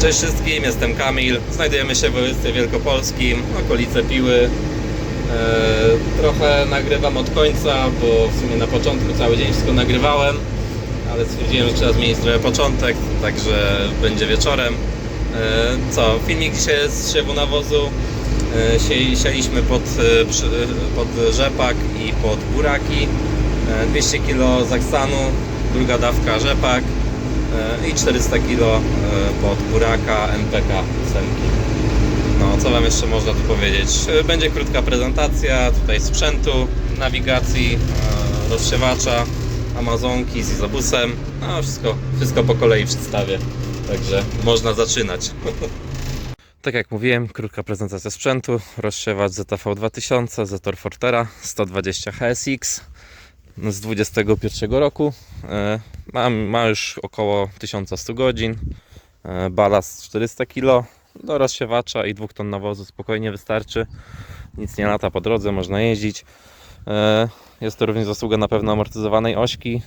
Cześć wszystkim, jestem Kamil. Znajdujemy się w województwie wielkopolskim, okolice Piły. Eee, trochę nagrywam od końca, bo w sumie na początku cały dzień wszystko nagrywałem, ale stwierdziłem, że trzeba zmienić trochę początek, także będzie wieczorem. Eee, co, filmik dzisiaj z siewu nawozu. Eee, sie- sialiśmy pod, e, pod rzepak i pod buraki. Eee, 200 kg zaksanu, druga dawka rzepak e, i 400 kg e, pod buraka MPK 8. No, co Wam jeszcze można tu powiedzieć? E, Będzie krótka prezentacja tutaj sprzętu, nawigacji, e, rozsiewacza, Amazonki z Izobusem. No, wszystko, wszystko po kolei przedstawię, także można zaczynać. Tak jak mówiłem, krótka prezentacja sprzętu, rozsiewacz ZTV 2000, Zetor Fortera 120 HSX z 21 roku. E, Ma, ma już około 1100 godzin, e, balast 400 kg, do rozsiewacza i 2 ton nawozu spokojnie wystarczy. Nic nie lata po drodze, można jeździć. E, Jest to również zasługa na pewno amortyzowanej ośki.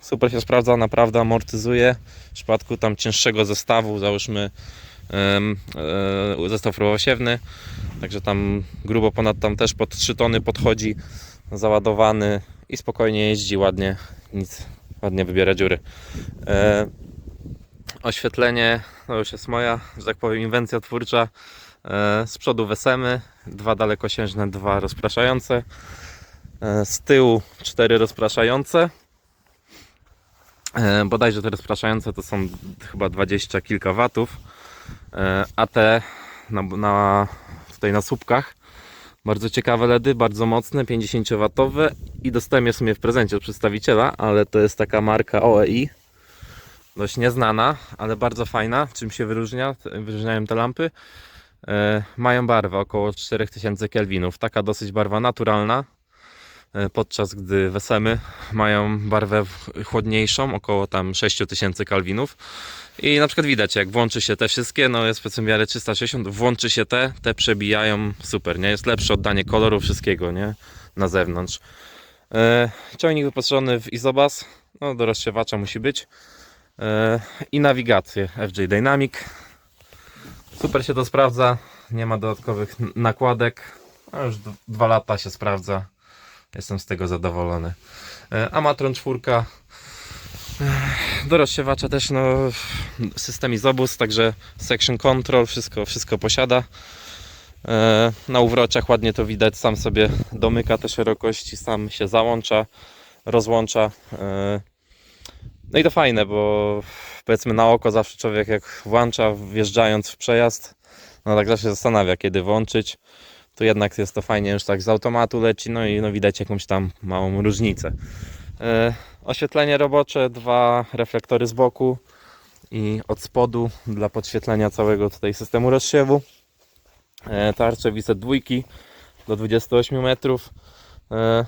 Super się sprawdza, naprawdę amortyzuje. W przypadku tam cięższego zestawu, załóżmy zestaw rówosiewny, także tam grubo ponad tam też pod 3 tony podchodzi, załadowany i spokojnie jeździ ładnie, nic, ładnie wybiera dziury. E, oświetlenie to już jest moja, że tak powiem, inwencja twórcza. E, z przodu wesemy, dwa dalekosiężne, dwa rozpraszające. E, z tyłu cztery rozpraszające. E, bodajże te rozpraszające to są chyba 20 kilka watów, e, a te na, na, tutaj na słupkach bardzo ciekawe LEDy, bardzo mocne, 50W i dostałem je w sumie w prezencie od przedstawiciela, ale to jest taka marka OEI, dość nieznana, ale bardzo fajna. Czym się wyróżnia? Wyróżniają te lampy. E, mają barwę około 4000 kelwinów, taka dosyć barwa naturalna, podczas gdy wesemy mają barwę chłodniejszą, około tam 6000 kelwinów. I na przykład widać, jak włączy się te wszystkie, no jest powiedzmy miarę 360, włączy się te, te przebijają super, nie? Jest lepsze oddanie koloru wszystkiego, nie? Na zewnątrz. E, ciągnik wyposażony w Izobas, no do rozsiewacza musi być. E, I nawigację FJ Dynamic. Super się to sprawdza, nie ma dodatkowych nakładek. No już dwa lata się sprawdza. Jestem z tego zadowolony. E, Amatron 4 do rozsiewacza też no, system Izobus, także section control, wszystko, wszystko posiada. E, Na uwrociach ładnie to widać, sam sobie domyka te szerokości, sam się załącza, rozłącza. E, No i to fajne, bo powiedzmy na oko zawsze człowiek jak włącza wjeżdżając w przejazd, no tak zawsze się zastanawia kiedy włączyć. Tu jednak jest to fajnie, już tak z automatu leci, no i no widać jakąś tam małą różnicę. E, Oświetlenie robocze, dwa reflektory z boku i od spodu dla podświetlenia całego tutaj systemu rozsiewu. E, Tarcze wiset dwójki do 28 metrów. E,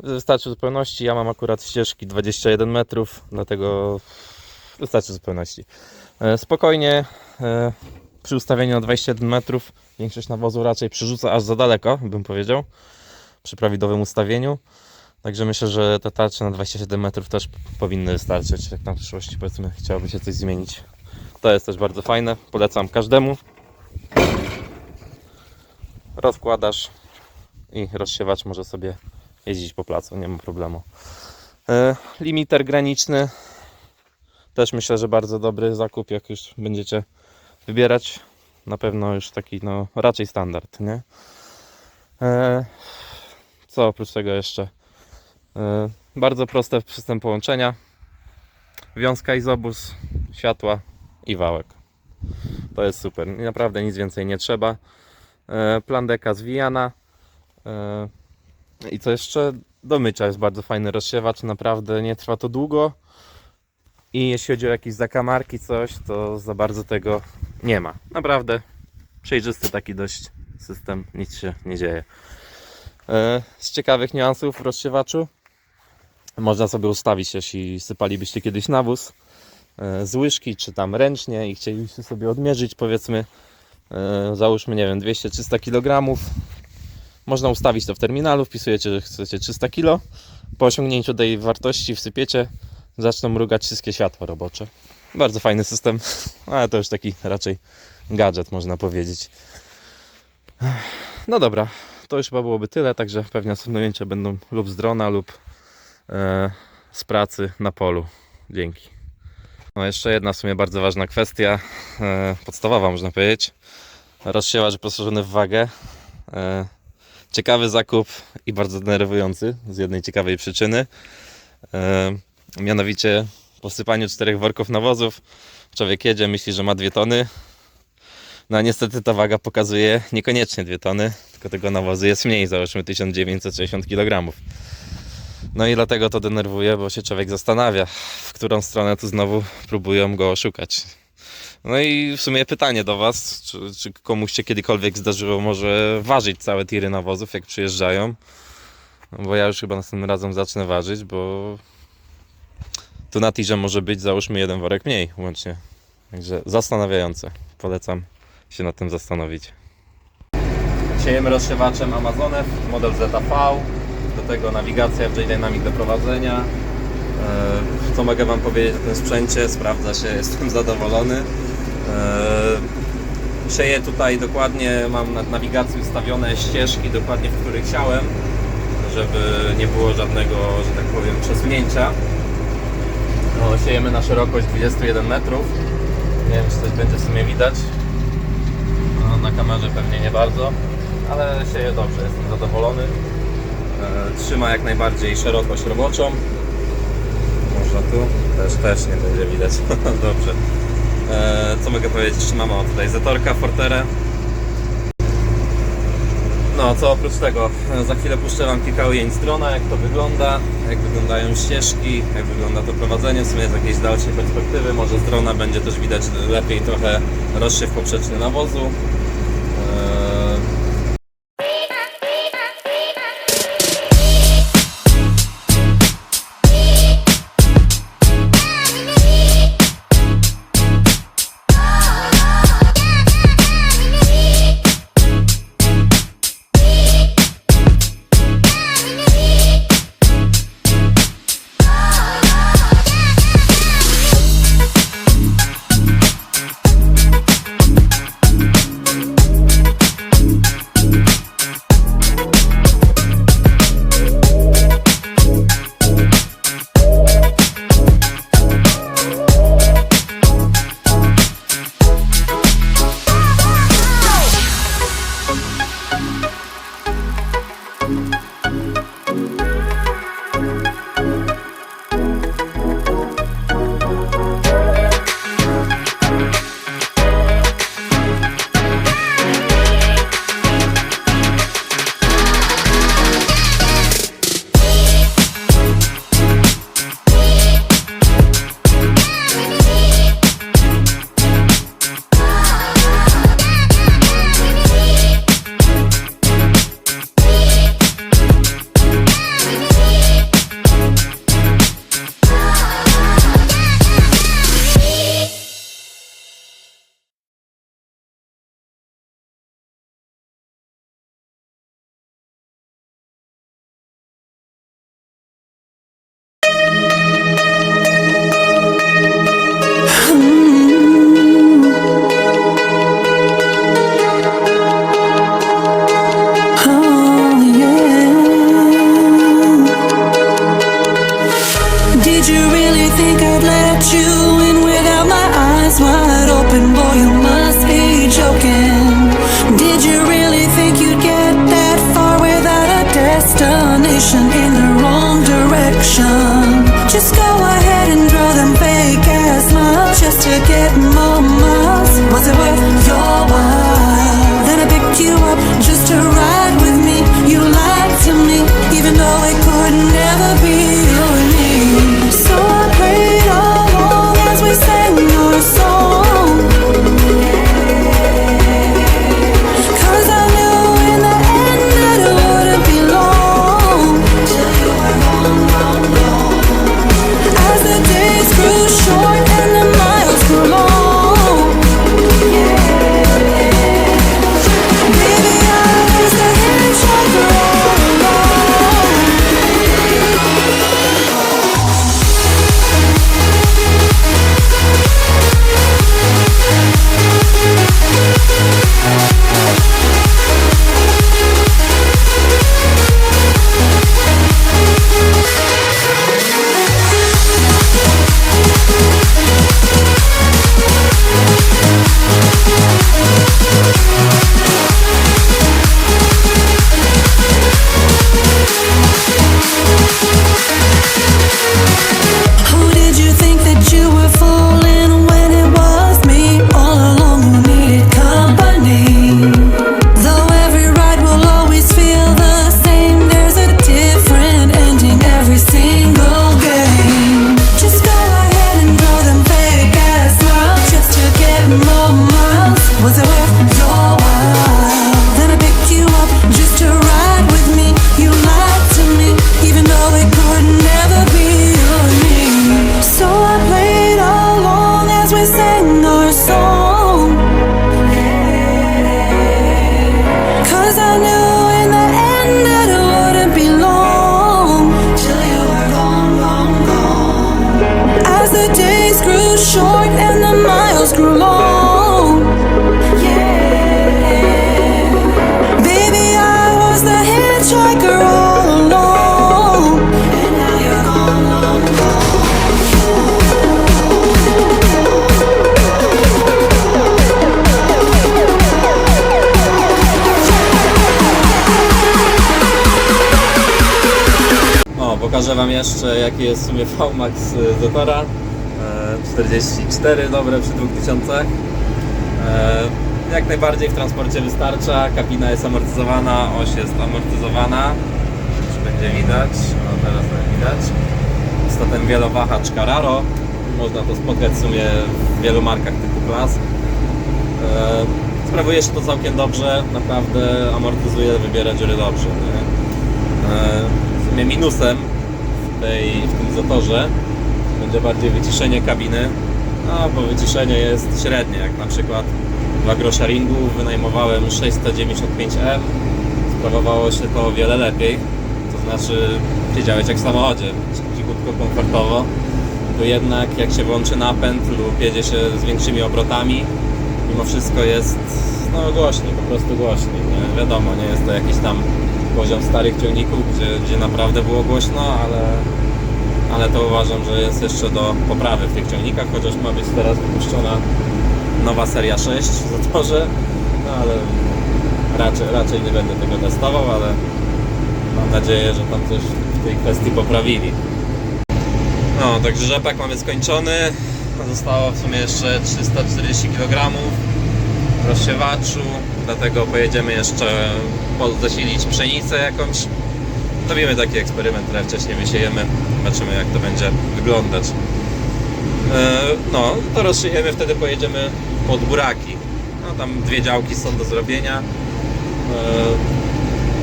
Wystarczy zupełności. Ja mam akurat ścieżki 21 metrów, dlatego wystarczy zupełności. E, Spokojnie e, przy ustawieniu na 21 metrów większość nawozu raczej przerzuca aż za daleko, bym powiedział, przy prawidłowym ustawieniu. Także myślę, że te tarcze na 27 metrów też powinny wystarczyć, jak na przyszłości powiedzmy chciałoby się coś zmienić. To jest też bardzo fajne, polecam każdemu. Rozkładasz i rozsiewacz może sobie jeździć po placu, nie ma problemu. E, limiter graniczny też myślę, że bardzo dobry zakup, jak już będziecie wybierać. Na pewno już taki no raczej standard, nie? E, co oprócz tego jeszcze? E, Bardzo prosty system połączenia. Wiązka izobus, światła i wałek. To jest super. Naprawdę nic więcej nie trzeba. E, Plandeka zwijana. E, I co jeszcze? Do mycia jest bardzo fajny rozsiewacz. Naprawdę nie trwa to długo. I jeśli chodzi o jakieś zakamarki, coś, to za bardzo tego nie ma. Naprawdę przejrzysty taki dość system, nic się nie dzieje. E, Z ciekawych niuansów w rozsiewaczu można sobie ustawić, jeśli sypalibyście kiedyś nawóz e, z łyżki, czy tam ręcznie i chcielibyście sobie odmierzyć, powiedzmy, e, załóżmy, nie wiem, 200-300 kg. Można ustawić to w terminalu, wpisujecie, że chcecie 300 kg. Po osiągnięciu tej wartości wsypiecie, zaczną mrugać wszystkie światła robocze. Bardzo fajny system, ale to już taki raczej gadżet można powiedzieć. No dobra, to już chyba byłoby tyle, także pewnie następne ujęcia będą lub z drona, lub e, z pracy na polu. Dzięki. No jeszcze jedna w sumie bardzo ważna kwestia, e, podstawowa można powiedzieć. Rozsiewacz wyposażony w wagę. E, ciekawy zakup i bardzo denerwujący z jednej ciekawej przyczyny. E, mianowicie po sypaniu czterech worków nawozów człowiek jedzie, myśli, że ma dwie tony. No a niestety ta waga pokazuje niekoniecznie dwie tony, tylko tego nawozu jest mniej, załóżmy 1960 kg. No i dlatego to denerwuje, bo się człowiek zastanawia, w którą stronę tu znowu próbują go oszukać. No i w sumie pytanie do Was, czy, czy komuś się kiedykolwiek zdarzyło może ważyć całe tiry nawozów, jak przyjeżdżają? No bo ja już chyba następnym razem zacznę ważyć, bo tu na tirze może być załóżmy jeden worek mniej łącznie. Także zastanawiające. Polecam się nad tym zastanowić. Siejemy rozsiewaczem Amazonew, model ZV, do tego nawigacja FJ Dynamic do prowadzenia. E, Co mogę Wam powiedzieć o tym sprzęcie? Sprawdza się, jestem zadowolony. E, Sieję tutaj dokładnie, mam na nawigacji ustawione ścieżki dokładnie, w których chciałem, żeby nie było żadnego, że tak powiem, przesunięcia. No, siejemy na szerokość 21 metrów. Nie wiem, czy coś będzie w sumie widać. No, na kamerze pewnie nie bardzo, ale sieje dobrze, jestem zadowolony. E, trzyma jak najbardziej szerokość roboczą. Można tu, też, też nie będzie widać. dobrze. E, co mogę powiedzieć? Trzymam o tutaj Zetorka, Forterę. No, co oprócz tego, za chwilę puszczę Wam kilka ujęć z drona, jak to wygląda, jak wyglądają ścieżki, jak wygląda to prowadzenie, w sumie z jakiejś dalszej perspektywy, może z drona będzie też widać lepiej trochę rozsiew poprzeczny nawozu. Pokażę Wam jeszcze jaki jest w sumie VMAX Zetora. E, 44, dobre przy 2000. E, jak najbardziej w transporcie wystarcza. Kabina jest amortyzowana, oś jest amortyzowana. Czy będzie widać? O, teraz będzie widać. Ten wielowahacz Carraro. Można to spotkać w sumie w wielu markach typu Class. E, Sprawuje się to całkiem dobrze, naprawdę amortyzuje, wybiera dziury dobrze. Nie? E, W sumie minusem tej, w tym zatorze będzie bardziej wyciszenie kabiny, no bo wyciszenie jest średnie, jak na przykład w agrosharingu wynajmowałem 695M, sprawowało się to o wiele lepiej, to znaczy siedziałeś jak w samochodzie, cichutko, komfortowo. Tu jednak jak się włączy napęd lub jedzie się z większymi obrotami, mimo wszystko jest no, głośniej, po prostu głośniej. Nie? Wiadomo, nie jest to jakiś tam poziom starych ciągników, gdzie, gdzie naprawdę było głośno, ale, ale to uważam, że jest jeszcze do poprawy w tych ciągnikach, chociaż ma być teraz wypuszczona nowa seria 6 w zatorze, no ale raczej, raczej nie będę tego testował, ale mam nadzieję, że tam coś w tej kwestii poprawili. No, także rzepak mamy skończony. Zostało w sumie jeszcze 340 kg rozsiewaczu, dlatego pojedziemy jeszcze zasilić pszenicę jakąś. Robimy taki eksperyment, trochę wcześniej wysiejemy, zobaczymy jak to będzie wyglądać. E, No, to rozsiejemy, wtedy pojedziemy pod buraki. No, tam dwie działki są do zrobienia. E,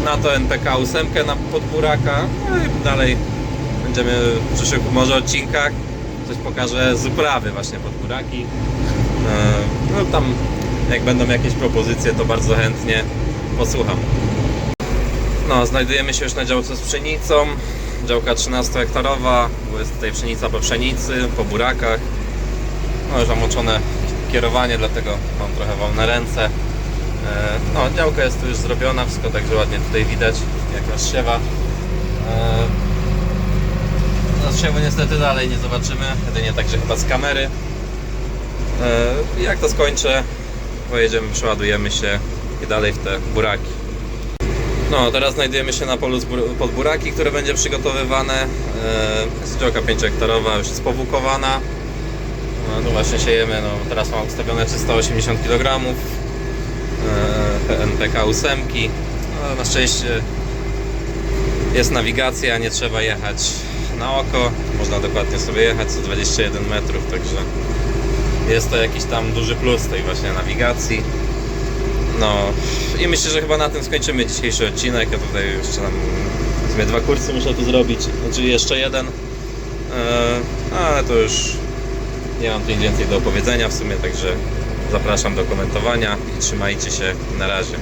Na to NPK 8 na podburaka, no i dalej będziemy w przyszłych może odcinkach coś pokażę z uprawy właśnie pod buraki. E, No tam jak będą jakieś propozycje, to bardzo chętnie posłucham. No, znajdujemy się już na działce z pszenicą. Działka 13 hektarowa, bo jest tutaj pszenica po pszenicy, po burakach. No już zamoczone kierowanie, dlatego mam trochę wolne ręce. E, No, działka jest tu już zrobiona, wszystko także ładnie tutaj widać, jak rozsiewa. E, no, zsiewu niestety dalej nie zobaczymy, jedynie także chyba z kamery. E, Jak to skończę, pojedziemy, przeładujemy się i dalej w te buraki. No, teraz znajdujemy się na polu pod buraki, które będzie przygotowywane. E, Jest działka 5 hektarowa, już jest powukowana. No, tu właśnie siejemy, no, teraz mam ustawione 380 kg. E, NPK 8. No, na szczęście jest nawigacja, nie trzeba jechać na oko. Można dokładnie sobie jechać co 21 metrów, także jest to jakiś tam duży plus tej właśnie nawigacji. No i myślę, że chyba na tym skończymy dzisiejszy odcinek. Ja tutaj jeszcze nam w sumie dwa kursy muszę tu zrobić, znaczy jeszcze jeden. Eee, ale to już nie mam tu nic więcej do opowiedzenia w sumie, także zapraszam do komentowania i trzymajcie się na razie.